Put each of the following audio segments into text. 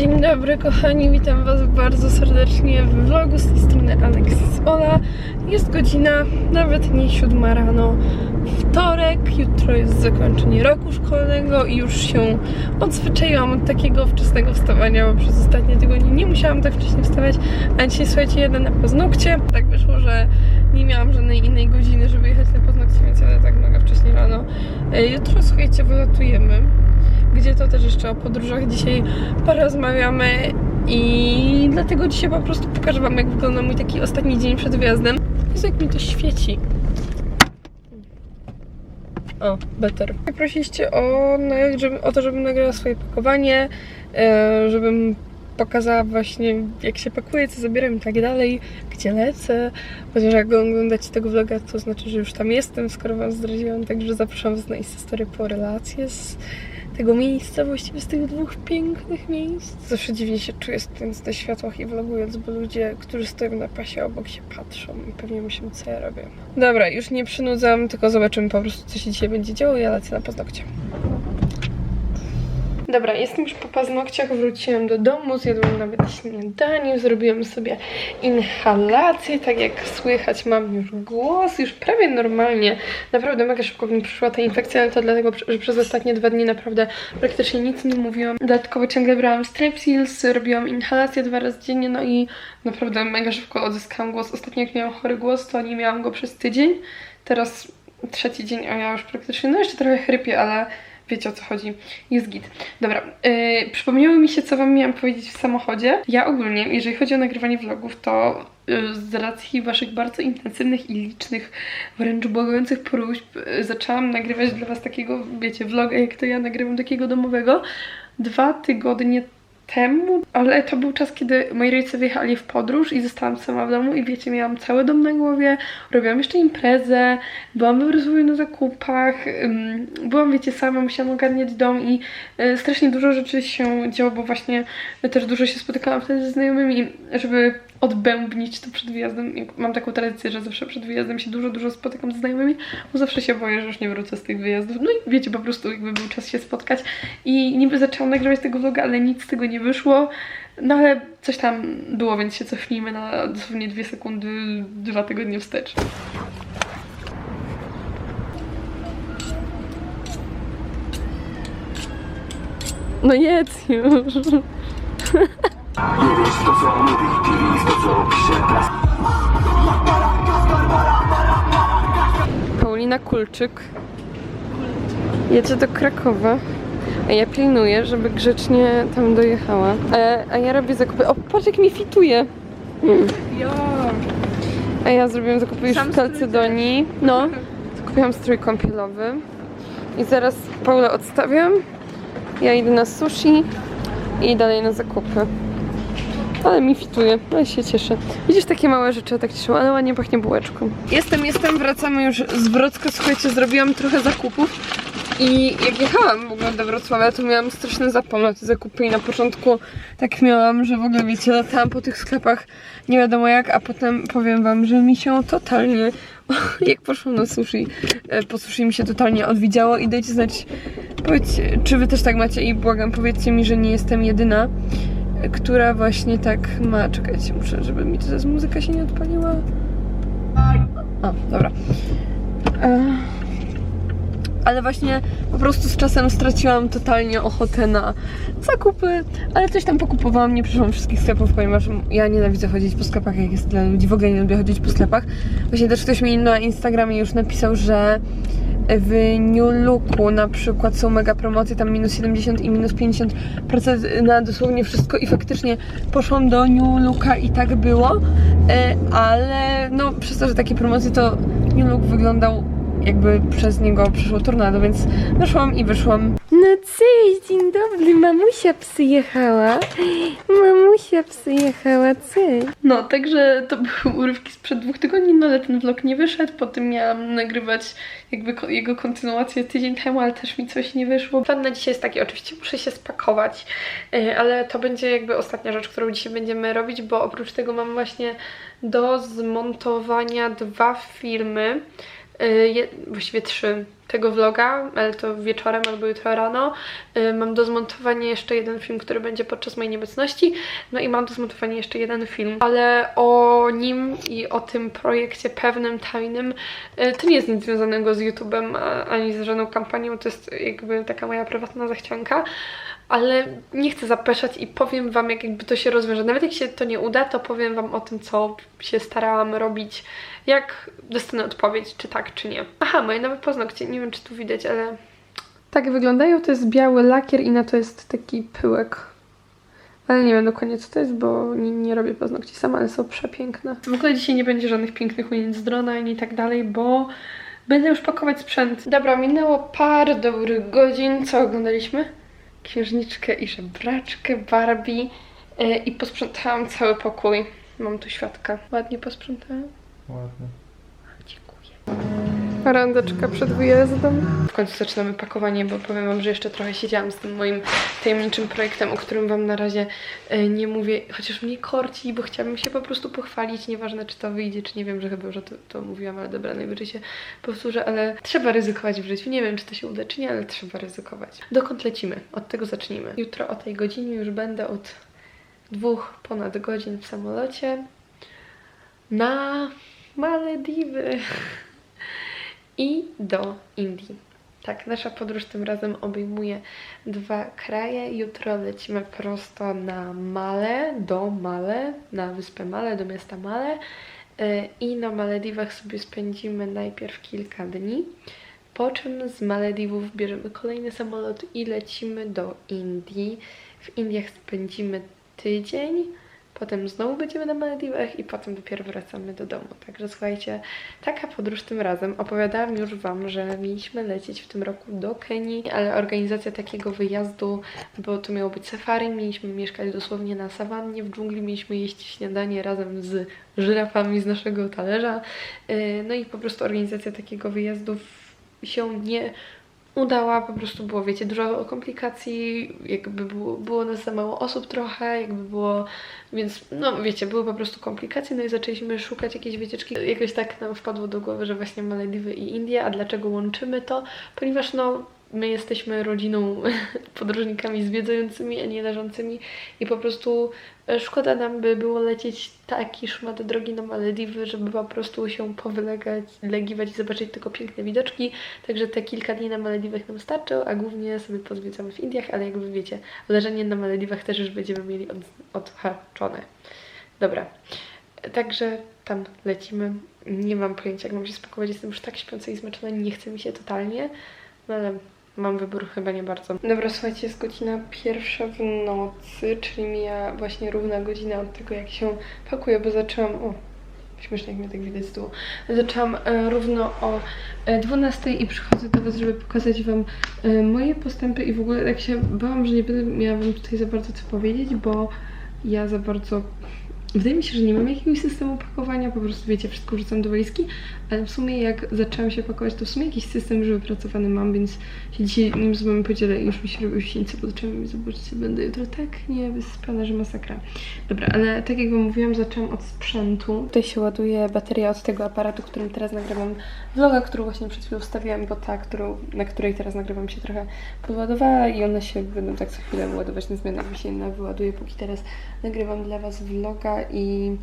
Dzień dobry kochani, witam was bardzo serdecznie w vlogu z tej strony Alexis Ola. Jest godzina nawet nie siódma rano, wtorek, jutro jest zakończenie roku szkolnego i już się odzwyczaiłam od takiego wczesnego wstawania, bo przez ostatnie tygodnie nie musiałam tak wcześnie wstawać, a dzisiaj słuchajcie, jedę na paznokcie. Tak wyszło, że nie miałam żadnej innej godziny, żeby jechać na paznokcie, więc jadę tak mega wcześnie rano. E, Jutro słuchajcie, wylatujemy gdzie to też jeszcze o podróżach dzisiaj porozmawiamy i dlatego dzisiaj po prostu pokażę wam jak wygląda mój taki ostatni dzień przed wyjazdem. Jezu, jak mi to świeci. O, better. Prosiliście o, no, żeby, o to, żebym nagrała swoje pakowanie, e, żebym pokazała właśnie jak się pakuje, co zabieram i tak dalej, gdzie lecę. Chociaż jak oglądacie tego vloga, to znaczy, że już tam jestem, skoro wam zdradziłam, także zapraszam was na Instastory po relacje z tego miejsca, właściwie z tych dwóch pięknych miejsc. Zawsze dziwnie się czuję stojąc na światłach i vlogując, bo ludzie, którzy stoją na pasie obok się patrzą i pewnie myślą, co ja robię. Dobra, już nie przynudzam, tylko zobaczymy po prostu, co się dzisiaj będzie działo. Ja lecę na paznokcie. Dobra, jestem już po paznokciach, wróciłam do domu, zjadłam nawet śniadanie, zrobiłam sobie inhalację, tak jak słychać mam już głos, już prawie normalnie. Naprawdę mega szybko mi przyszła ta infekcja, ale to dlatego, że przez ostatnie dwa dni naprawdę praktycznie nic nie mówiłam. Dodatkowo ciągle brałam strepsils, robiłam inhalację dwa razy dziennie, no i naprawdę mega szybko odzyskałam głos. Ostatnio jak miałam chory głos, to nie miałam go przez tydzień, teraz trzeci dzień, a ja już praktycznie, no jeszcze trochę chrypię, ale wiecie o co chodzi. Jest git. Dobra, yy, przypomniało mi się, co wam miałam powiedzieć w samochodzie. Ja ogólnie, jeżeli chodzi o nagrywanie vlogów, to yy, z racji waszych bardzo intensywnych i licznych, wręcz błagujących próśb, yy, zaczęłam nagrywać dla was takiego, wiecie, vloga, jak to ja nagrywam takiego domowego, dwa tygodnie temu, ale to był czas, kiedy moi rodzice wyjechali w podróż i zostałam sama w domu i wiecie, miałam cały dom na głowie, robiłam jeszcze imprezę, byłam we Wrocławiu na zakupach, byłam, wiecie, sama, musiałam ogarniać dom i y, strasznie dużo rzeczy się działo, bo właśnie też dużo się spotykałam wtedy ze znajomymi, żeby odbębnić to przed wyjazdem. Mam taką tradycję, że zawsze przed wyjazdem się dużo, dużo spotykam z znajomymi, bo zawsze się boję, że już nie wrócę z tych wyjazdów. No i wiecie, po prostu jakby był czas się spotkać i niby zaczęłam nagrywać tego vloga, ale nic z tego nie wyszło. No ale coś tam było, więc się cofnijmy na dosłownie dwie sekundy, dwa tygodnie wstecz. No jedz już. Nie wiesz to co mówi, ty widzisz to co pisze prasa Paulina Kulczyk jedzie do Krakowa, a ja pilnuję, żeby grzecznie tam dojechała. E, a ja robię zakupy. O, patrz jak mi fituje! Mm. A ja zrobiłam zakupy już w Calcedonii. No, kupiłam strój kąpielowy. I zaraz Paulę odstawiam. Ja idę na sushi i dalej na zakupy. Ale mi fituje, ale się cieszę. Widzisz, takie małe rzeczy tak cieszą, ale ładnie pachnie bułeczką. Jestem, jestem, wracamy już z Wrocka. Słuchajcie, zrobiłam trochę zakupów. I jak jechałam w ogóle do Wrocławia, to miałam straszny zapał na te zakupy i na początku tak miałam, że w ogóle wiecie, latałam po tych sklepach nie wiadomo jak, a potem powiem wam, że mi się totalnie, jak poszłam na sushi, e, po sushi mi się totalnie odwidziało i dajcie znać, powiedzcie, czy wy też tak macie i błagam, powiedzcie mi, że nie jestem jedyna, która właśnie tak ma, czekajcie, muszę, żeby mi teraz muzyka się nie odpaliła. O, dobra. E, ale właśnie po prostu z czasem straciłam totalnie ochotę na zakupy, ale coś tam pokupowałam, nie przeszłam wszystkich sklepów, ponieważ ja nienawidzę chodzić po sklepach, jak jest tyle ludzi, w ogóle nie lubię chodzić po sklepach. Właśnie też ktoś mi na Instagramie już napisał, że w New Looku na przykład są mega promocje, tam minus 70 i minus 50% na dosłownie wszystko i faktycznie poszłam do New Looka i tak było, e, ale no przez to, że takie promocje to New Look wyglądał jakby przez niego przyszło tornado, więc weszłam i wyszłam. No cześć, dzień dobry, mamusia przyjechała. Mamusia przyjechała, cześć. No, także to były urywki sprzed dwóch tygodni, no ale ten vlog nie wyszedł, potem miałam nagrywać jakby ko- jego kontynuację tydzień temu, ale też mi coś nie wyszło. Plan na dzisiaj jest taki, oczywiście muszę się spakować, yy, ale to będzie jakby ostatnia rzecz, którą dzisiaj będziemy robić, bo oprócz tego mam właśnie do zmontowania dwa filmy, Y, je, właściwie trzy tego vloga, ale to wieczorem albo jutro rano. Y, Mam do zmontowania jeszcze jeden film, który będzie podczas mojej nieobecności. No i mam do zmontowania jeszcze jeden film, ale o nim i o tym projekcie pewnym, tajnym, y, to nie jest nic związanego z YouTube'em ani z żadną kampanią, to jest jakby taka moja prywatna zachcianka. Ale nie chcę zapeszać i powiem Wam, jak jakby to się rozwiąże. Nawet jak się to nie uda, to powiem Wam o tym, co się starałam robić, jak dostanę odpowiedź, czy tak, czy nie. Aha, moje nowe paznokcie, nie wiem, czy tu widać, ale tak wyglądają. To jest biały lakier i na to jest taki pyłek. Ale nie wiem dokładnie, co to jest, bo nie, nie robię paznokci sama, ale są przepiękne. W ogóle dzisiaj nie będzie żadnych pięknych ujęć z drona ani tak dalej, bo będę już pakować sprzęt. Dobra, minęło parę dobrych godzin. Co oglądaliśmy? księżniczkę i żebraczkę Barbie e, i posprzątałam cały pokój. Mam tu świadka. Ładnie posprzątałam. Ładnie. Dziękuję. Randeczka przed wyjazdem. W końcu zaczynamy pakowanie, bo powiem Wam, że jeszcze trochę siedziałam z tym moim tajemniczym projektem, o którym Wam na razie e, nie mówię, chociaż mnie korci, bo chciałabym się po prostu pochwalić, nieważne czy to wyjdzie, czy nie wiem, że chyba, że to, to mówiłam, ale dobra, najwyżej się powtórzę, ale trzeba ryzykować w życiu. Nie wiem, czy to się uda, czy nie, ale trzeba ryzykować. Dokąd lecimy? Od tego zacznijmy. Jutro o tej godzinie już będę od dwóch ponad godzin w samolocie na Malediwy i do Indii. Tak, nasza podróż tym razem obejmuje dwa kraje. Jutro lecimy prosto na Male, do Male, na wyspę Male, do miasta Male. Yy, I na Malediwach sobie spędzimy najpierw kilka dni. Po czym z Malediwów bierzemy kolejny samolot i lecimy do Indii. W Indiach spędzimy tydzień. Potem znowu będziemy na Malediwach i potem dopiero wracamy do domu. Także słuchajcie, taka podróż tym razem. Opowiadałam już Wam, że mieliśmy lecieć w tym roku do Kenii, ale organizacja takiego wyjazdu, bo to miało być safari, mieliśmy mieszkać dosłownie na sawannie, w dżungli mieliśmy jeść śniadanie razem z żyrafami z naszego talerza. Yy, No i po prostu organizacja takiego wyjazdu się nie udała, po prostu było, wiecie, dużo komplikacji, jakby było, było nas za mało osób trochę, jakby było, więc no wiecie, były po prostu komplikacje, no i zaczęliśmy szukać jakiejś wycieczki. Jakoś tak nam wpadło do głowy, że właśnie Malediwy i Indie, a dlaczego łączymy to? Ponieważ no my jesteśmy rodziną podróżnikami zwiedzającymi, a nie leżącymi i po prostu e, szkoda nam by było lecieć taki szmat drogi na Malediwy, żeby po prostu się powylegać, legiwać i zobaczyć tylko piękne widoczki. Także te kilka dni na Malediwach nam starczą, a głównie sobie pozwiedzamy w Indiach, ale jakby wiecie, leżenie na Malediwach też już będziemy mieli od, odhaczone. Dobra, także tam lecimy. Nie mam pojęcia, jak mam się spakować. Jestem już tak śpiąca i zmęczona, nie chce mi się totalnie, no ale mam wybór chyba nie bardzo. Dobra, słuchajcie, jest godzina pierwsza w nocy, czyli mija właśnie równa godzina od tego, jak się pakuję, bo zaczęłam... O, śmiesznie, jak mnie tak widać z tyłu. Zaczęłam e, równo o e, 12 i przychodzę do Was, żeby pokazać Wam e, moje postępy i w ogóle tak się bałam, że nie będę miała Wam tutaj za bardzo co powiedzieć, bo ja za bardzo Wydaje mi się, że nie mam jakiegoś systemu pakowania, po prostu wiecie, wszystko wrzucam do walizki, ale w sumie jak zaczęłam się pakować, to w sumie jakiś system już wypracowany mam, więc się dzisiaj nim z wami podzielę i już mi się robią sieńce pod oczami i zobaczcie, będę jutro tak niewyspana, że masakra. Dobra, ale tak jak wam mówiłam, zaczęłam od sprzętu. Tutaj się ładuje bateria od tego aparatu, którym teraz nagrywam vloga, którą właśnie przed chwilą wstawiłam, bo ta, którą, na której teraz nagrywam się trochę podładowała i one się będą tak co chwilę ładować na zmianę, jak mi się jedna wyładuje, póki teraz nagrywam dla Was vloga i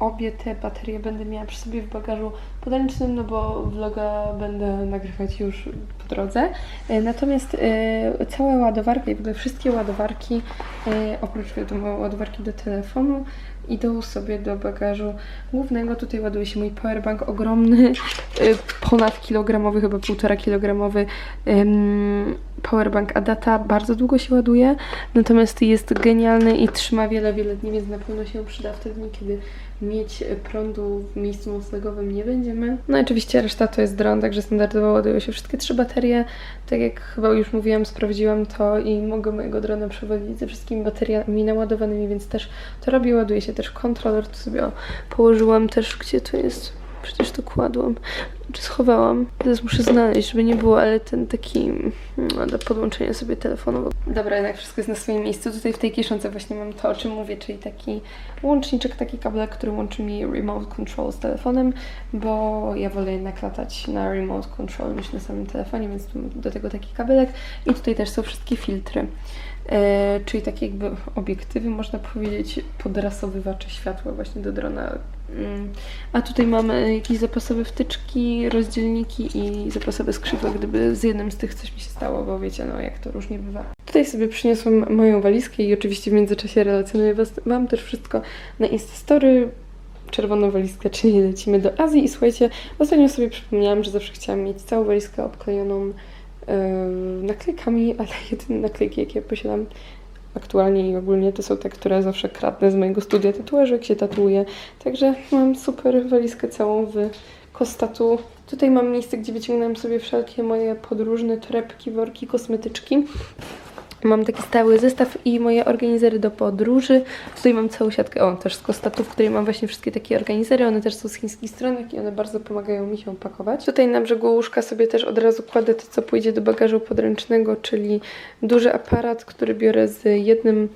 obie te baterie będę miała przy sobie w bagażu podręcznym, no bo vloga będę nagrywać już po drodze. Y, natomiast y, cała ładowarka i w ogóle wszystkie ładowarki, y, oprócz wiadomo ładowarki do telefonu, idą sobie do bagażu głównego. Tutaj ładuje się mój powerbank ogromny, y, ponad kilogramowy, chyba półtora kilogramowy powerbank Adata. Bardzo długo się ładuje, natomiast jest genialny i trzyma wiele, wiele dni, więc na pewno się przyda w te dni, kiedy mieć prądu w miejscu noclegowym nie będziemy. No i oczywiście reszta to jest dron, także standardowo ładują się wszystkie trzy baterie. Tak jak chyba już mówiłam, sprawdziłam to i mogę mojego drona przewozić ze wszystkimi bateriami naładowanymi, więc też to robię. Ładuje się też kontroler, tu sobie położyłam też, gdzie to jest Przecież to kładłam. Czy schowałam? Teraz muszę znaleźć, żeby nie było, ale ten taki no, do podłączenia sobie telefonu. Dobra, jednak wszystko jest na swoim miejscu. Tutaj w tej kieszonce właśnie mam to, o czym mówię, czyli taki łączniczek, taki kabelek, który łączy mi remote control z telefonem, bo ja wolę jednak latać na remote control niż na samym telefonie, więc do tego taki kabelek. I tutaj też są wszystkie filtry. E, czyli takie jakby obiektywy, można powiedzieć, podrasowywacze światła właśnie do drona. Mm. A tutaj mamy jakieś zapasowe wtyczki, rozdzielniki i zapasowe skrzydła, gdyby z jednym z tych coś mi się stało, bo wiecie, no jak to różnie bywa. Tutaj sobie przyniosłam moją walizkę i oczywiście w międzyczasie relacjonuję was, Wam też wszystko na Instastory, czerwoną walizkę, czyli lecimy do Azji i słuchajcie, ostatnio sobie przypomniałam, że zawsze chciałam mieć całą walizkę obklejoną naklejkami, ale jedyne naklejki, jakie posiadam aktualnie i ogólnie to są te, które zawsze kradnę z mojego studia tatuażu, jak się tatuję. Także mam super walizkę całą w Kostatu. Tutaj mam miejsce, gdzie wyciągnąłem sobie wszelkie moje podróżne torebki, worki, kosmetyczki. Mam taki stały zestaw i moje organizery do podróży. Tutaj mam całą siatkę, o też z Kostatu, w której mam właśnie wszystkie takie organizery. One też są z chińskich stronek i one bardzo pomagają mi się pakować. Tutaj na brzegu łóżka sobie też od razu kładę to, co pójdzie do bagażu podręcznego, czyli duży aparat, który biorę z jednym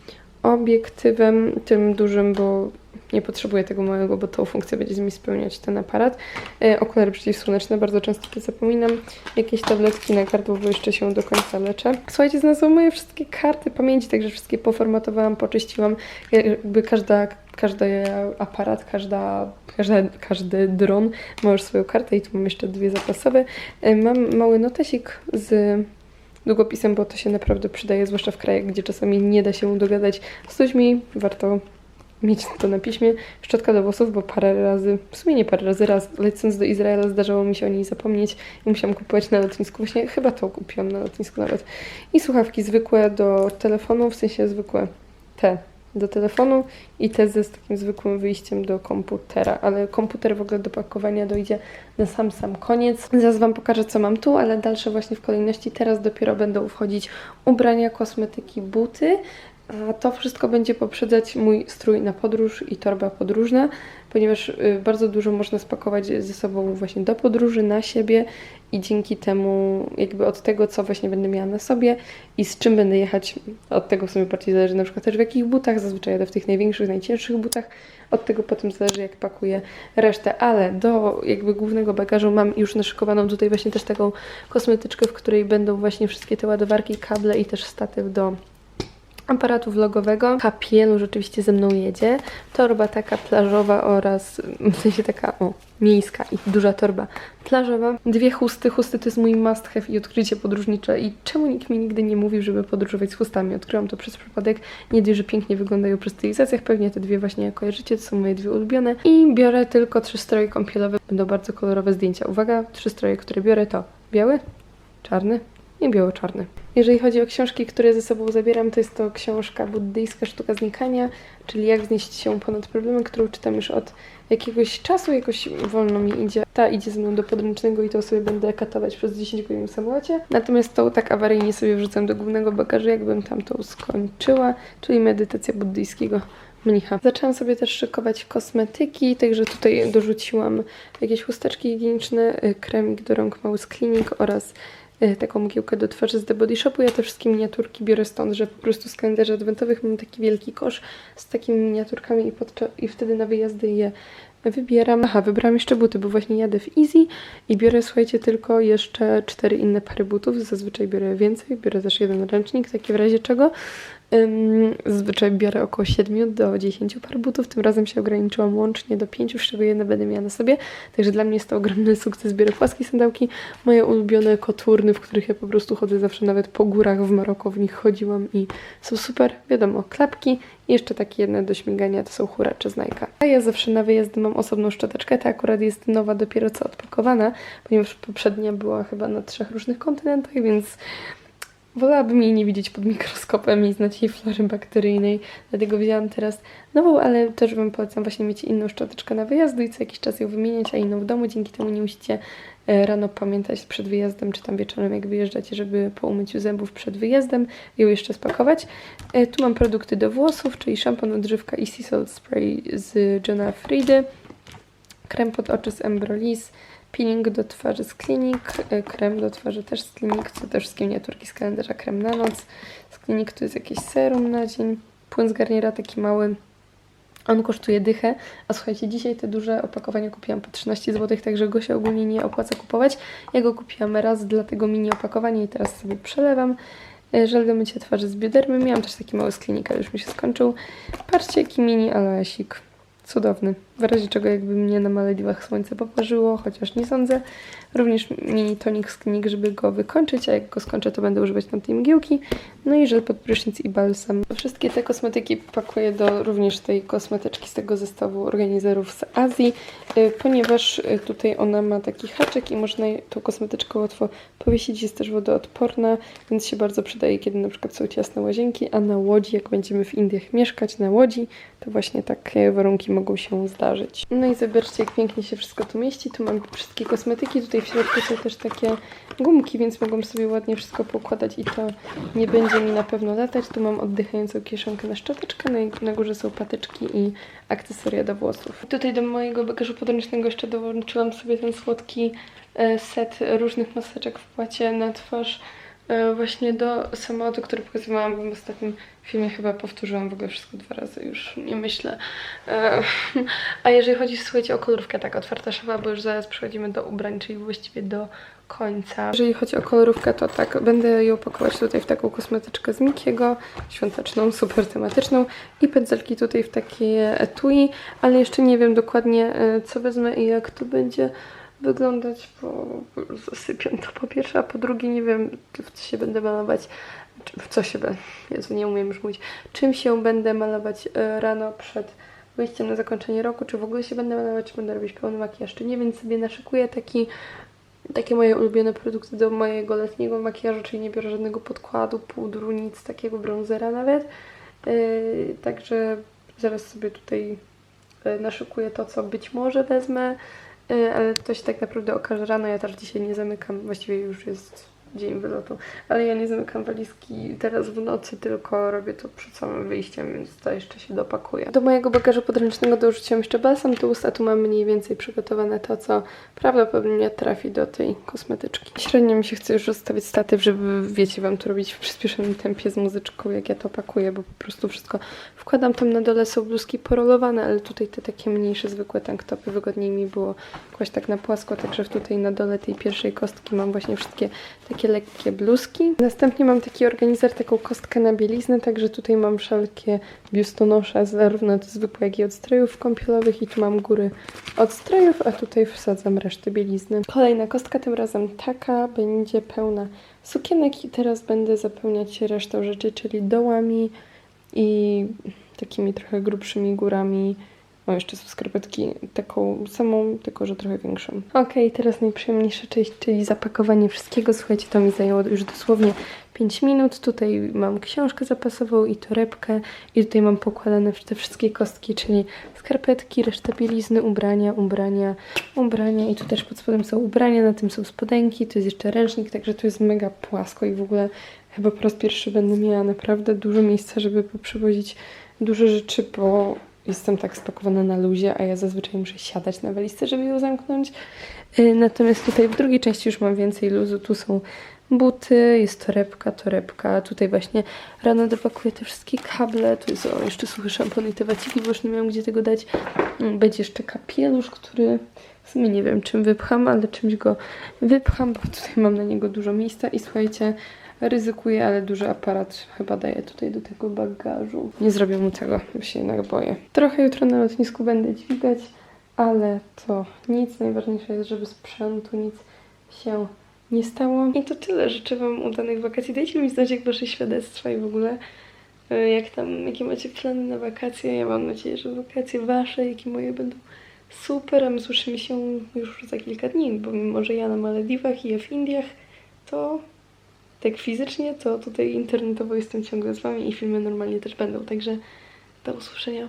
obiektywem, tym dużym, bo nie potrzebuję tego małego, bo tą funkcję będzie mi spełniać ten aparat. E, okulary przeciwsłoneczne, bardzo często to zapominam. Jakieś tabletki na gardło, bo jeszcze się do końca leczę. Słuchajcie, znalazłam moje wszystkie karty pamięci, także wszystkie poformatowałam, poczyściłam. Jakby każda, każdy aparat, każda, każda, każdy dron ma już swoją kartę i tu mam jeszcze dwie zapasowe. E, mam mały notesik z długopisem, bo to się naprawdę przydaje, zwłaszcza w krajach, gdzie czasami nie da się dogadać z ludźmi. Warto mieć to na piśmie. Szczotka do włosów, bo parę razy, w sumie nie parę razy, raz lecąc do Izraela zdarzało mi się o niej zapomnieć i musiałam kupować na lotnisku. Właśnie chyba to kupiłam na lotnisku nawet. I słuchawki zwykłe do telefonu, w sensie zwykłe te do telefonu i te z takim zwykłym wyjściem do komputera, ale komputer w ogóle do pakowania dojdzie na sam sam koniec. Zaraz Wam pokażę, co mam tu, ale dalsze właśnie w kolejności. Teraz dopiero będą wchodzić ubrania, kosmetyki, buty, a to wszystko będzie poprzedzać mój strój na podróż i torba podróżna, ponieważ y, bardzo dużo można spakować ze sobą właśnie do podróży, na siebie i dzięki temu jakby od tego, co właśnie będę miała na sobie i z czym będę jechać, od tego w sumie bardziej zależy na przykład też w jakich butach, zazwyczaj jadę w tych największych, najcięższych butach, od tego potem zależy jak pakuję resztę, ale do jakby głównego bagażu mam już naszykowaną tutaj właśnie też taką kosmetyczkę, w której będą właśnie wszystkie te ładowarki, kable i też statyw do aparatu vlogowego. Kapielu rzeczywiście ze mną jedzie. Torba taka plażowa oraz, w sensie taka, o, miejska i duża torba plażowa. Dwie chusty. Chusty to jest mój must have i odkrycie podróżnicze. I czemu nikt mi nigdy nie mówił, żeby podróżować z chustami? Odkryłam to przez przypadek. Nie dość, że pięknie wyglądają przy stylizacjach. Pewnie te dwie właśnie kojarzycie, to są moje dwie ulubione. I biorę tylko trzy stroje kąpielowe. Będą bardzo kolorowe zdjęcia. Uwaga, trzy stroje, które biorę to biały, czarny i biało-czarny. Jeżeli chodzi o książki, które ze sobą zabieram, to jest to książka buddyjska Sztuka Znikania, czyli Jak wznieść się ponad problemy, którą czytam już od jakiegoś czasu, jakoś wolno mi idzie. Ta idzie ze mną do podręcznego i to sobie będę katować przez 10 godzin w samolocie. Natomiast tą tak awaryjnie sobie wrzucam do głównego bagażu, jakbym tamtą skończyła, czyli medytacja buddyjskiego mnicha. Zaczęłam sobie też szykować kosmetyki, także tutaj dorzuciłam jakieś chusteczki higieniczne, y, kremik do rąk mały z Clinic oraz taką mgiełkę do twarzy z The Body Shopu. Ja te wszystkie miniaturki biorę stąd, że po prostu z kalendarzy adwentowych mam taki wielki kosz z takimi miniaturkami i, i wtedy na wyjazdy je wybieram. Aha, wybrałam jeszcze buty, bo właśnie jadę w Easy i biorę, słuchajcie, tylko jeszcze cztery inne pary butów. Zazwyczaj biorę więcej, biorę też jeden ręcznik, taki w razie czego. Ym, Zazwyczaj biorę około 7 do 10 par butów. Tym razem się ograniczyłam łącznie do 5, z czego jedne będę miała na sobie. Także dla mnie jest to ogromny sukces. Biorę płaskie sandałki, moje ulubione koturny, w których ja po prostu chodzę zawsze nawet po górach w Maroko, w nich chodziłam i są super. Wiadomo, klapki i jeszcze takie jedne do śmigania, to są huracze z Nike. A ja zawsze na wyjazdy mam osobną szczoteczkę, ta akurat jest nowa, dopiero co odpakowana, ponieważ poprzednia była chyba na trzech różnych kontynentach, więc Wolałabym jej nie widzieć pod mikroskopem i znać jej flory bakteryjnej, dlatego wzięłam teraz nową, ale też Wam polecam właśnie mieć inną szczoteczkę na wyjazdu i co jakiś czas ją wymieniać, a inną w domu. Dzięki temu nie musicie e, rano pamiętać przed wyjazdem, czy tam wieczorem jak wyjeżdżacie, żeby po umyciu zębów przed wyjazdem ją jeszcze spakować. E, Tu mam produkty do włosów, czyli szampon, odżywka i sea salt spray z Johna Friedy krem pod oczy z Embrolis, peeling do twarzy z Clinic, y, krem do twarzy też z Clinic, co też wszystkie miniaturki z kalendarza, krem na noc. Z Clinic to jest jakiś serum na dzień, płyn z garniera taki mały, on kosztuje dychę, a słuchajcie, dzisiaj te duże opakowania kupiłam po 13 zł, także go się ogólnie nie opłaca kupować. Ja go kupiłam raz dla tego mini opakowania i teraz sobie przelewam. E, Żel do mycia twarzy z biodermy. Miałam też taki mały z klinika, już mi się skończył. Patrzcie, jaki mini aloesik. Cudowny. W razie czego jakby mnie na Malediwach słońce poparzyło, chociaż nie sądzę. Również mini tonik z klinik, żeby go wykończyć, a jak go skończę, to będę używać tamtej mgiełki. No i żel pod prysznic i balsam. Wszystkie te kosmetyki pakuję do również tej kosmetyczki z tego zestawu organizerów z Azji, y, ponieważ y, tutaj ona ma taki haczyk i można tą kosmetyczkę łatwo powiesić. Jest też wodoodporna, więc się bardzo przydaje, kiedy na przykład są ciasne łazienki, a na łodzi, jak będziemy w Indiach mieszkać na łodzi, to właśnie takie warunki mogą się zdarzyć. No i zobaczcie, jak pięknie się wszystko tu mieści. Tu mam wszystkie kosmetyki, tutaj w środku są też takie gumki, więc mogą sobie ładnie wszystko poukładać i to nie będzie mi na pewno latać. Tu mam oddychającą kieszonkę na szczoteczkę, na, na górze są patyczki i akcesoria do włosów. Tutaj do mojego bagażu podręcznego jeszcze dołączyłam sobie ten słodki e, set różnych maseczek w płacie na twarz właśnie do samochodu, który pokazywałam w ostatnim filmie. Chyba powtórzyłam w ogóle wszystko dwa razy, już nie myślę. E, A jeżeli chodzi, słuchajcie, o kolorówkę, tak, otwarta szafa, bo już zaraz przechodzimy do ubrań, czyli właściwie do końca. Jeżeli chodzi o kolorówkę, to tak, będę ją pakować tutaj w taką kosmetyczkę z Mikiego, świąteczną, super tematyczną i pędzelki tutaj w takie etui, ale jeszcze nie wiem dokładnie, e, co wezmę i jak to będzie wyglądać, bo zasypiam to po pierwsze, a po drugie nie wiem, w co się będę malować, w co się będę, Jezu, nie umiem już mówić, czym się będę malować e, rano przed wyjściem na zakończenie roku, czy w ogóle się będę malować, czy będę robić pełny makijaż, czy nie, więc sobie naszykuję taki takie moje ulubione produkty do mojego letniego makijażu, czyli nie biorę żadnego podkładu, pudru, nic takiego, bronzera nawet. Yy, także zaraz sobie tutaj yy, naszykuję to, co być może wezmę, ale to się tak naprawdę okaże rano. Ja też dzisiaj nie zamykam, właściwie już jest dzień wylotu, ale ja nie zamykam walizki teraz w nocy, tylko robię to przed samym wyjściem, więc to jeszcze się dopakuję. Do mojego bagażu podręcznego dorzuciłam jeszcze balsam do ust, a tu mam mniej więcej przygotowane to, co prawdopodobnie trafi do tej kosmetyczki. Średnio mi się chce już rozstawić statyw, żeby, wiecie, Wam to robić w przyspieszonym tempie z muzyczką, jak ja to pakuję, bo po prostu wszystko wkładam tam na dole, są bluzki porolowane, ale tutaj te takie mniejsze, zwykłe tanktopy, wygodniej mi było kłaść tak na płasko, także tutaj na dole tej pierwszej kostki mam właśnie wszystkie takie lekkie bluzki. Następnie mam taki organizer, taką kostkę na bieliznę, także tutaj mam wszelkie biustonosze, zarówno od zwykłe, jak i od strojów kąpielowych i tu mam góry od strojów, a tutaj wsadzam resztę bielizny. Kolejna kostka, tym razem taka, będzie pełna sukienek i teraz będę zapełniać resztą rzeczy, czyli dołami i takimi trochę grubszymi górami. O, jeszcze skarpetki taką samą, tylko że trochę większą. Okej, teraz najprzyjemniejsza część, czyli zapakowanie wszystkiego. Słuchajcie, to mi zajęło już dosłownie 5 minut. Tutaj mam książkę zapasową i torebkę i tutaj mam pokładane te wszystkie kostki, czyli skarpetki, reszta bielizny, ubrania, ubrania, ubrania i tu też pod spodem są ubrania, na tym są spodenki, tu jest jeszcze ręcznik, także tu jest mega płasko i w ogóle chyba po raz pierwszy będę miała naprawdę dużo miejsca, żeby poprzewozić dużo rzeczy, bo jestem tak spakowana na luzie, a ja zazwyczaj muszę siadać na walizce, żeby ją zamknąć. Yy, Natomiast tutaj w drugiej części już mam więcej luzu. Tu są buty, jest torebka, torebka. Tutaj właśnie rano dopakuję te wszystkie kable. Tu jest o, jeszcze suchy szampon i te waciki, bo już nie miałam gdzie tego dać. Mm, Będzie jeszcze kapielusz, który w sumie nie wiem czym wypcham, ale czymś go wypcham, bo tutaj mam na niego dużo miejsca i słuchajcie, ryzykuję, ale duży aparat chyba daję tutaj do tego bagażu. Nie zrobię mu tego, bo się jednak boję. Trochę jutro na lotnisku będę dźwigać, ale to nic. Najważniejsze jest, żeby sprzętu nic się nie stało. I to tyle. Życzę Wam udanych wakacji. Dajcie mi znać, jak Wasze świadectwa i w ogóle e, jak tam, jakie macie plany na wakacje. Ja mam nadzieję, że wakacje Wasze, jak i moje będą super, a my słyszymy się już za kilka dni, bo mimo, że ja na Malediwach i ja w Indiach, to tak fizycznie, to tutaj internetowo jestem ciągle z Wami i filmy normalnie też będą, także do usłyszenia.